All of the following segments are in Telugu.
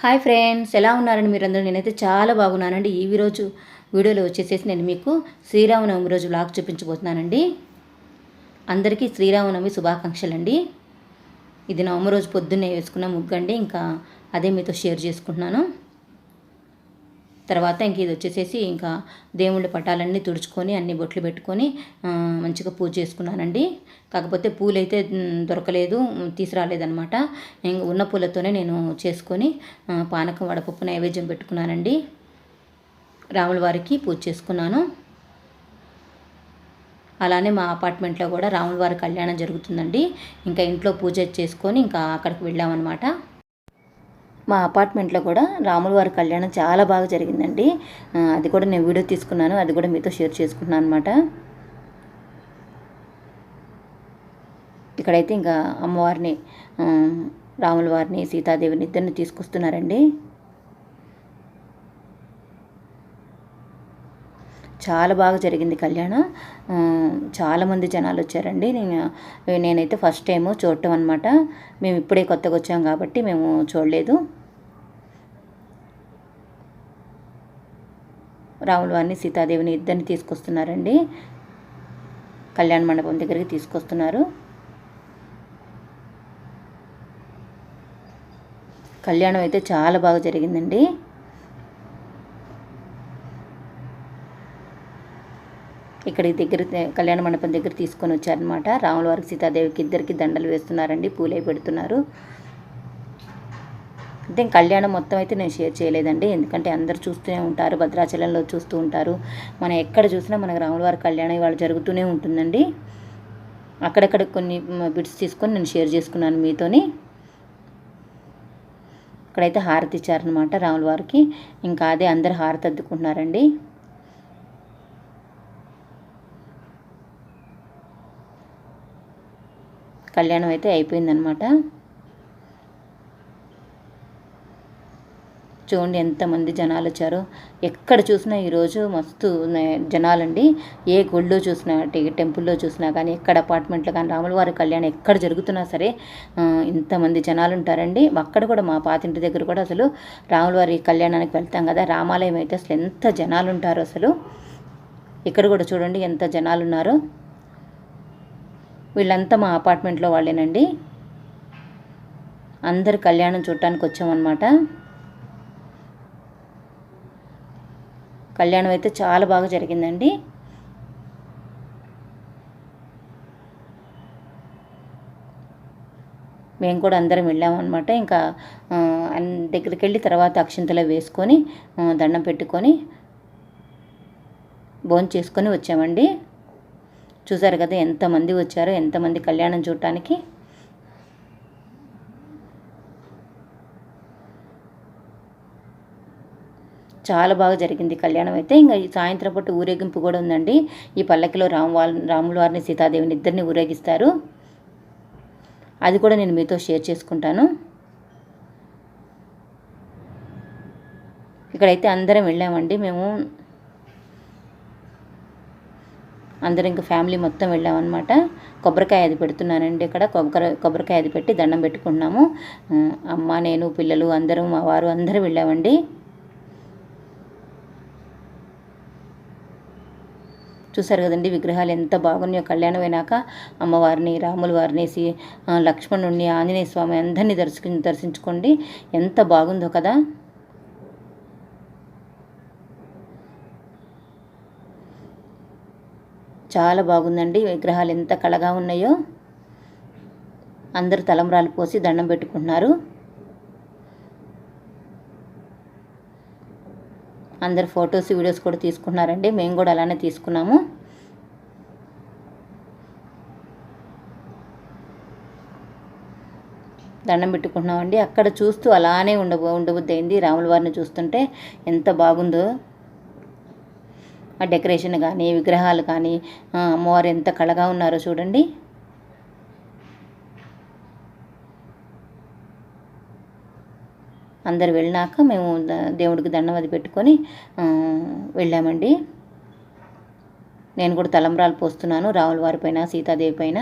హాయ్ ఫ్రెండ్స్ ఎలా ఉన్నారండి మీరందరూ? నేనైతే చాలా బాగున్నానండి. ఈ రోజు వీడియోలో వచ్చేసేసి నేను మీకు శ్రీరామనవమి రోజు బ్లాగ్ చూపించబోతున్నానండి. అందరికీ శ్రీరామనవమి శుభాకాంక్షలు అండి ఇది నవమి రోజు పొద్దున్నే వేసుకున్న ముగ్గండి. ఇంకా అదే మీతో షేర్ చేసుకుంటున్నాను. తర్వాత ఇంక ఇది వచ్చేసేసి ఇంకా దేవుళ్ళ పటాలన్నీ తుడుచుకొని అన్ని బొట్లు పెట్టుకొని మంచిగా పూజ చేసుకున్నానండి. కాకపోతే పూలైతే దొరకలేదు తీసుకురాలేదనమాట ఇంక ఉన్న పూలతోనే నేను చేసుకొని పానకం వడపప్పు నైవేద్యం పెట్టుకున్నానండి. రాముల వారికి పూజ చేసుకున్నాను. అలానే మా అపార్ట్మెంట్లో కూడా రాముల వారి కళ్యాణం జరుగుతుందండి. ఇంకా ఇంట్లో పూజ చేసుకొని ఇంకా అక్కడికి వెళ్ళామన్నమాట. మా అపార్ట్మెంట్లో కూడా రాముల వారి కళ్యాణం చాలా బాగా జరిగిందండి. అది కూడా నేను వీడియో తీసుకున్నాను. అది కూడా మీతో షేర్ చేసుకున్నాను అనమాట ఇక్కడైతే ఇంకా అమ్మవారిని రాముల వారిని సీతాదేవిని ఇద్దరిని తీసుకొస్తున్నారండి. చాలా బాగా జరిగింది కళ్యాణం. చాలామంది జనాలు వచ్చారండి. నేను నేనైతే ఫస్ట్ టైం చూడటం అనమాట మేము ఇప్పుడే కొత్తగా వచ్చాం కాబట్టి మేము చూడలేదు. రాముల వారిని సీతాదేవిని ఇద్దరిని తీసుకొస్తున్నారండి. కళ్యాణ మండపం దగ్గరికి తీసుకొస్తున్నారు. కళ్యాణం అయితే చాలా బాగా జరిగిందండి. ఇక్కడ దగ్గర కళ్యాణ మండపం దగ్గర తీసుకొని వచ్చారనమాట రాముల వారికి సీతాదేవికి ఇద్దరికి దండలు వేస్తున్నారండి పూలే పెడుతున్నారు. అంటే కళ్యాణం మొత్తం అయితే నేను షేర్ చేయలేదండి. ఎందుకంటే అందరు చూస్తూనే ఉంటారు భద్రాచలంలో చూస్తూ ఉంటారు. మనం ఎక్కడ చూసినా మనకు రాముల వారి కళ్యాణం ఇవాళ జరుగుతూనే ఉంటుందండి. అక్కడక్కడ కొన్ని బిట్స్ తీసుకొని నేను షేర్ చేసుకున్నాను మీతోని. ఇక్కడైతే హారతి ఇచ్చారనమాట రాముల వారికి. ఇంకా అదే అందరు హారతి అద్దుకుంటున్నారండి. కళ్యాణం అయితే అయిపోయిందనమాట చూడండి ఎంతమంది జనాలు వచ్చారో. ఎక్కడ చూసినా ఈరోజు మస్తు జనాలండి. ఏ గుళ్ళో చూసినా టెంపుల్లో చూసినా కానీ ఎక్కడ అపార్ట్మెంట్లో కానీ రాములవారి కళ్యాణం ఎక్కడ జరుగుతున్నా సరే ఇంతమంది జనాలు ఉంటారండి. అక్కడ కూడా మా పాతింటి దగ్గర కూడా అసలు రాములవారి కళ్యాణానికి వెళ్తాం కదా. రామాలయం అయితే అసలు ఎంత జనాలు ఉంటారో అసలు. ఇక్కడ కూడా చూడండి ఎంత జనాలు ఉన్నారో. వీళ్ళంతా మా అపార్ట్మెంట్లో వాళ్ళేనండి. అందరు కళ్యాణం చూడటానికి వచ్చామన్నమాట. కళ్యాణం అయితే చాలా బాగా జరిగిందండి. మేము కూడా అందరం వెళ్ళామన్నమాట. ఇంకా దగ్గరికి వెళ్ళి తర్వాత అక్షింతలో వేసుకొని దండం పెట్టుకొని భోజనం చేసుకొని వచ్చామండి. చూసారు కదా ఎంతమంది వచ్చారో ఎంతమంది కళ్యాణం చూడటానికి? చాలా బాగా జరిగింది కళ్యాణం అయితే. ఇంకా ఈ సాయంత్రం పూట ఊరేగింపు కూడా ఉందండి. ఈ పల్లకిలో రాము రాముల వారిని సీతాదేవిని ఇద్దరిని ఊరేగిస్తారు. అది కూడా నేను మీతో షేర్ చేసుకుంటాను. ఇక్కడైతే అందరం వెళ్ళామండి. మేము అందరం ఇంకా ఫ్యామిలీ మొత్తం వెళ్ళామన్నమాట. కొబ్బరికాయ అది పెడుతున్నానండి ఇక్కడ. కొబ్బరి కొబ్బరికాయ అది పెట్టి దండం పెట్టుకున్నాము. అమ్మ నేను పిల్లలు అందరం మా వారు అందరూ వెళ్ళామండి. చూసారు కదండి విగ్రహాలు ఎంత బాగున్నాయో. కళ్యాణం అయినాక అమ్మవారిని రాముల వారిని లక్ష్మణుడిని ఆంజనేయ స్వామి అందరినీ దర్శకు దర్శించుకోండి. ఎంత బాగుందో కదా. చాలా బాగుందండి. విగ్రహాలు ఎంత కళగా ఉన్నాయో. అందరూ తలంబ్రాలు పోసి దండం పెట్టుకుంటున్నారు. అందరు ఫొటోస్ వీడియోస్ కూడా తీసుకున్నారండి. మేము కూడా అలానే తీసుకున్నాము. దండం పెట్టుకుంటున్నామండి. అక్కడ చూస్తూ అలానే ఉండబో ఉండబుద్ది అయింది రాముల వారిని చూస్తుంటే ఎంత బాగుందో. డెకరేషన్ కానీ విగ్రహాలు కానీ అమ్మవారు ఎంత కళగా ఉన్నారో చూడండి. అందరు వెళ్ళినాక మేము దేవుడికి దండవది పెట్టుకొని వెళ్ళామండి. నేను కూడా తలంబరాలు పోస్తున్నాను రావుల వారి పైన సీతాదేవి పైన.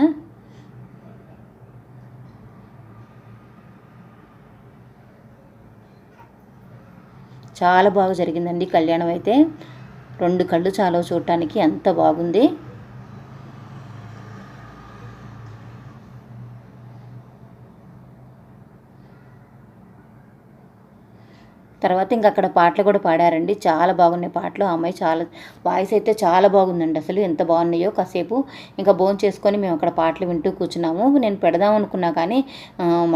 చాలా బాగా జరిగిందండి కళ్యాణం అయితే. రెండు కళ్ళు చాలా చూడటానికి ఎంత బాగుంది. తర్వాత ఇంకా అక్కడ పాటలు కూడా పాడారండి. చాలా బాగున్నాయి పాటలు. ఆ అమ్మాయి చాలా వాయిస్ అయితే చాలా బాగుందండి అసలు. ఎంత బాగున్నాయో కాసేపు ఇంకా భోజనం చేసుకొని మేము అక్కడ పాటలు వింటూ కూర్చున్నాము. నేను పెడదాం అనుకున్నా కానీ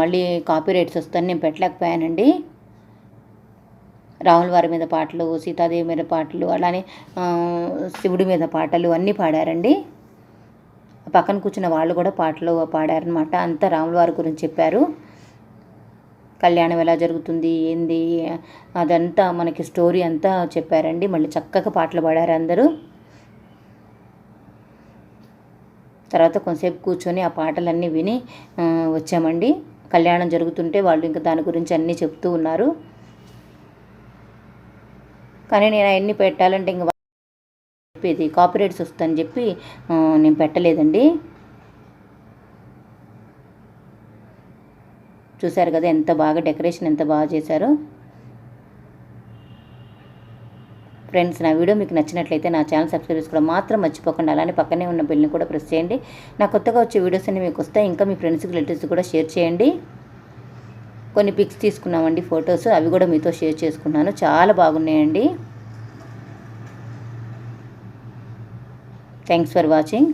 మళ్ళీ కాపీ రైట్స్ వస్తాను నేను పెట్టలేకపోయానండి. రాముల వారి మీద పాటలు సీతాదేవి మీద పాటలు అలానే శివుడి మీద పాటలు అన్నీ పాడారండి. పక్కన కూర్చున్న వాళ్ళు కూడా పాటలు పాడారనమాట అంతా రాముల వారి గురించి చెప్పారు. కళ్యాణం ఎలా జరుగుతుంది ఏంది అదంతా మనకి స్టోరీ అంతా చెప్పారండి. మళ్ళీ చక్కగా పాటలు పాడారు అందరూ. తర్వాత కొంతసేపు కూర్చొని ఆ పాటలన్నీ విని వచ్చామండి. కళ్యాణం జరుగుతుంటే వాళ్ళు ఇంకా దాని గురించి అన్నీ చెప్తూ ఉన్నారు. కానీ నేను అవన్నీ పెట్టాలంటే ఇంకా చెప్పేది కాపీరైట్స్ వస్తుందని చెప్పి నేను పెట్టలేదండి. చూశారు కదా ఎంత బాగా డెకరేషన్ ఎంత బాగా చేశారో. ఫ్రెండ్స్ నా వీడియో మీకు నచ్చినట్లయితే నా ఛానల్ సబ్స్క్రైబ్ చేసుకోవడం మాత్రం మర్చిపోకండి. అలానే పక్కనే ఉన్న బిల్ని కూడా ప్రెస్ చేయండి. నా కొత్తగా వచ్చే వీడియోస్ అన్ని మీకు వస్తాయి. ఇంకా మీ ఫ్రెండ్స్కి రిలేటివ్స్ కూడా షేర్ చేయండి. కొన్ని పిక్స్ తీసుకున్నామండి ఫొటోస్ అవి కూడా మీతో షేర్ చేసుకున్నాను. చాలా బాగున్నాయండి. Thanks for watching